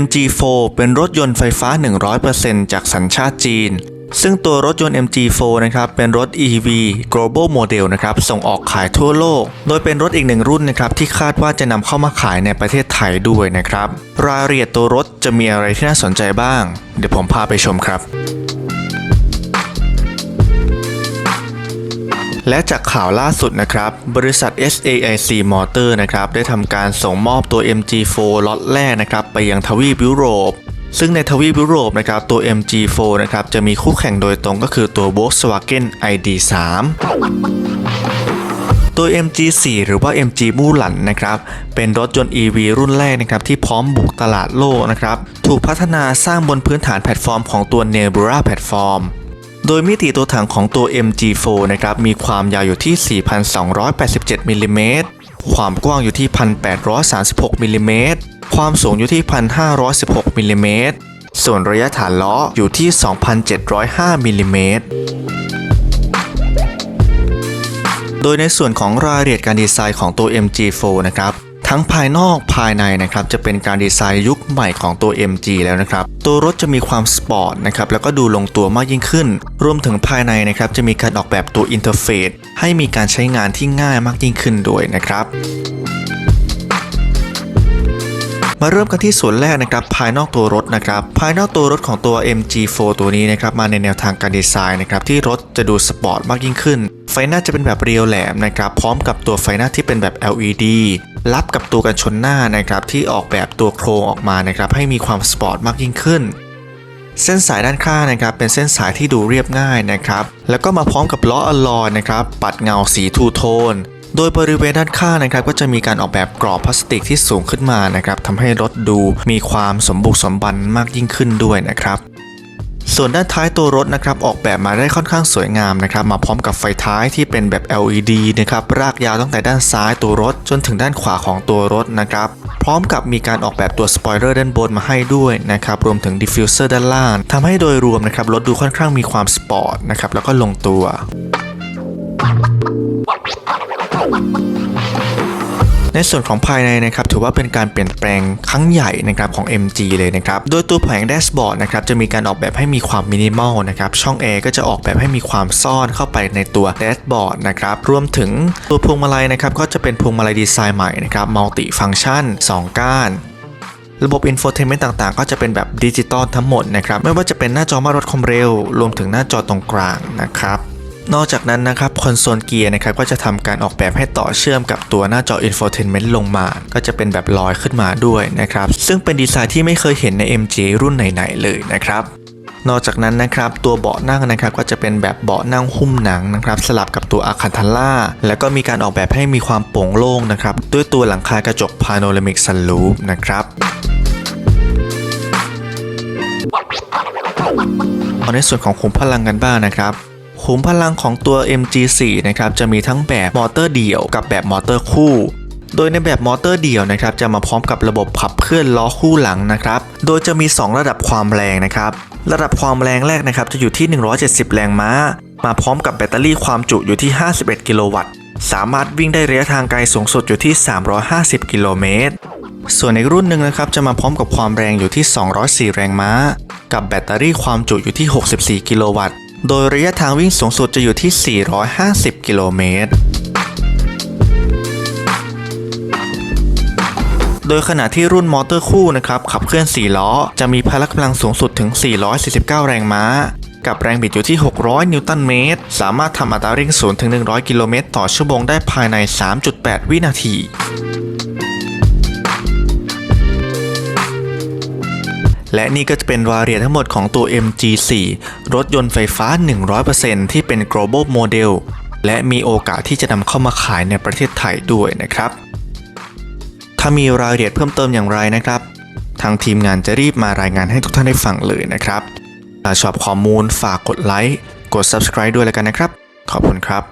MG4 เป็นรถยนต์ไฟฟ้า 100%จากสัญชาติจีน ซึ่งตัวรถยนต์ MG4 นะครับเป็นรถ EV Global Model นะครับส่งออกขายทั่วโลก โดยเป็นรถอีกหนึ่งรุ่นนะครับที่คาดว่าจะนำเข้ามาขายในประเทศไทยด้วยนะครับ รายละเอียดตัวรถจะมีอะไรที่น่าสนใจบ้าง เดี๋ยวผมพาไปชมครับ และจากข่าวล่าสุดนะครับ บริษัท SAIC Motor นะครับได้ทำการส่งมอบตัว MG4 ล็อตแรกนะครับไปยังทวีปยุโรป ซึ่งในทวีปยุโรปนะครับตัว MG4 นะครับจะมีคู่แข่งโดยตรงก็คือตัว Volkswagen ID3 ตัว MG4 หรือว่า MG มู่หลันนะครับ เป็นรถยนต์ EV รุ่นแรกนะครับที่พร้อมบุกตลาดโลกนะครับ ถูกพัฒนาสร้างบนพื้นฐานแพลตฟอร์มของตัว Nebula Platform โดยมิติตัวถังของตัว MG4 นะครับมีความยาวอยู่ที่ 4,287มิลลิเมตรความกว้างอยู่ที่ 1,836มิลลิเมตรความสูงอยู่ที่ 1,516มิลลิเมตรส่วนระยะฐานล้ออยู่ที่ 2,705มิลลิเมตรโดยในส่วนของรายละเอียดการดีไซน์ของตัว MG4 นะครับ ทั้งภายนอกภายในนะครับจะเป็นการดีไซน์ยุคใหม่ของตัว MG แล้วนะครับตัวรถจะมีความสปอร์ตนะครับแล้วก็ดูลงตัวมากยิ่งขึ้น รวมถึงภายในนะครับจะมีการออกแบบตัวอินเทอร์เฟซให้มีการใช้งานที่ง่ายมากยิ่งขึ้นด้วยนะครับ มาเริ่มกันที่ส่วนแรกนะครับภายนอกตัวรถนะครับภายนอกตัวรถของตัว MG4 ตัวนี้นะครับมาในแนวทางการดีไซน์นะครับที่รถจะดูสปอร์ตมากยิ่งขึ้น ไฟหน้าจะเป็นแบบเรียวแหลมนะครับพร้อมกับตัวไฟหน้าที่เป็นแบบ LED รับกับตัวกันชนหน้านะครับที่ออกแบบตัวโครงออกมานะครับให้มีความสปอร์ตมากยิ่งขึ้น เส้นสายด้านข้างนะครับเป็นเส้นสายที่ดูเรียบง่ายนะครับแล้วก็มาพร้อมกับล้ออลลอยนะครับปัดเงาสีทูโทน โดยบริเวณด้านข้างนะครับก็จะมีการออกแบบกรอบพลาสติกที่สูงขึ้นมานะครับทำให้รถดูมีความสมบุกสมบันมากยิ่งขึ้นด้วยนะครับส่วนด้านท้ายตัวรถนะครับออกแบบมาได้ค่อนข้างสวยงามนะครับมาพร้อมกับไฟท้ายที่เป็นแบบ LED นะครับรากยาวตั้งแต่ด้านซ้ายตัวรถ จนถึงด้านขวาของตัวรถนะครับพร้อมกับมีการออกแบบตัวสปอยเลอร์ด้านบนมาให้ด้วยนะครับรวมถึงดิฟฟิวเซอร์ด้านล่างทำให้โดยรวมนะครับรถดูค่อนข้างมีความสปอร์ตนะครับแล้วก็ลงตัว ในส่วนของภายในนะครับถือว่าเป็นการเปลี่ยนแปลงครั้งใหญ่นะครับของ MG เลยนะครับ โดยตัวแผงแดชบอร์ดนะครับจะมีการออกแบบให้มีความมินิมอลนะครับช่องแอร์ก็จะออกแบบให้มีความซ่อนเข้าไปในตัวแดชบอร์ดนะครับรวมถึงตัวพวงมาลัยนะครับก็จะเป็นพวงมาลัยดีไซน์ใหม่นะครับมัลติฟังก์ชัน 2 ก้านระบบอินโฟเทนเมนต์ต่างๆ ก็จะเป็นแบบดิจิตอลทั้งหมดนะครับ ไม่ว่าจะเป็นหน้าจอมาลดความเร็ว รวมถึงหน้าจอตรงกลางนะครับ นอกจากนั้นนะครับคอนโซลเกียร์นะครับก็จะทำการออกแบบให้ต่อเชื่อมกับตัวหน้าจออินโฟเทนเมนต์ลงมา ก็จะเป็นแบบลอยขึ้นมาด้วยนะครับ ซึ่งเป็นดีไซน์ที่ไม่เคยเห็นใน MG รุ่นไหนๆเลยนะครับนอกจากนั้นนะครับตัวเบาะนั่งนะครับก็จะเป็นแบบเบาะนั่งหุ้มหนังนะครับสลับกับตัวอาคันทาร่าแล้วก็มีการออกแบบให้มีความโปร่งโล่งนะครับด้วยตัวหลังคากระจกพาโนรามิกซันลูปนะครับเอาในส่วนของขุมพลังกันบ้างนะครับ ขุมพลังของตัว MG4 นะครับจะมีทั้งแบบมอเตอร์เดี่ยวกับแบบมอเตอร์คู่ โดยในแบบมอเตอร์เดี่ยวนะครับจะมาพร้อมกับระบบขับเคลื่อนล้อคู่หลังนะครับ โดยจะมี 2 ระดับความแรงนะครับ ระดับความแรงแรกนะครับจะอยู่ที่ 170 แรงม้า มาพร้อมกับแบตเตอรี่ความจุอยู่ที่ 51 กิโลวัตต์ สามารถวิ่งได้ระยะทางไกลสูงสุดอยู่ที่ 350 กิโลเมตรส่วนอีกรุ่นหนึ่งนะครับจะมาพร้อมกับความแรงอยู่ที่ 204 แรงม้า กับแบตเตอรี่ความจุอยู่ที่ 64 กิโลวัตต์ โดยระยะทางวิ่งสูงสุดจะอยู่ที่ 450 กิโลเมตร โดยขณะที่รุ่นมอเตอร์คู่นะครับขับเคลื่อน 4 ล้อ จะมีพละกำลังสูงสุดถึง 449 แรงม้า กับแรงบิดอยู่ที่ 600 นิวตันเมตร สามารถทำอัตราเร่ง0ถึง 100 กิโลเมตรต่อชั่วโมงได้ภายใน 3.8 วินาที และนี่ก็จะเป็นรายละเอียดทั้งหมดของตัว MG4 รถยนต์ไฟฟ้า 100%ที่เป็น global model และมีโอกาสที่จะนำเข้ามาขายในประเทศไทยด้วยนะครับ ถ้ามีรายละเอียดเพิ่มเติมอย่างไรนะครับ ทางทีมงานจะรีบมารายงานให้ทุกท่านได้ฟังเลยนะครับถ้าชอบข้อมูลฝากกดไลค์ กด subscribe ด้วยแล้วกันนะครับ ขอบคุณครับ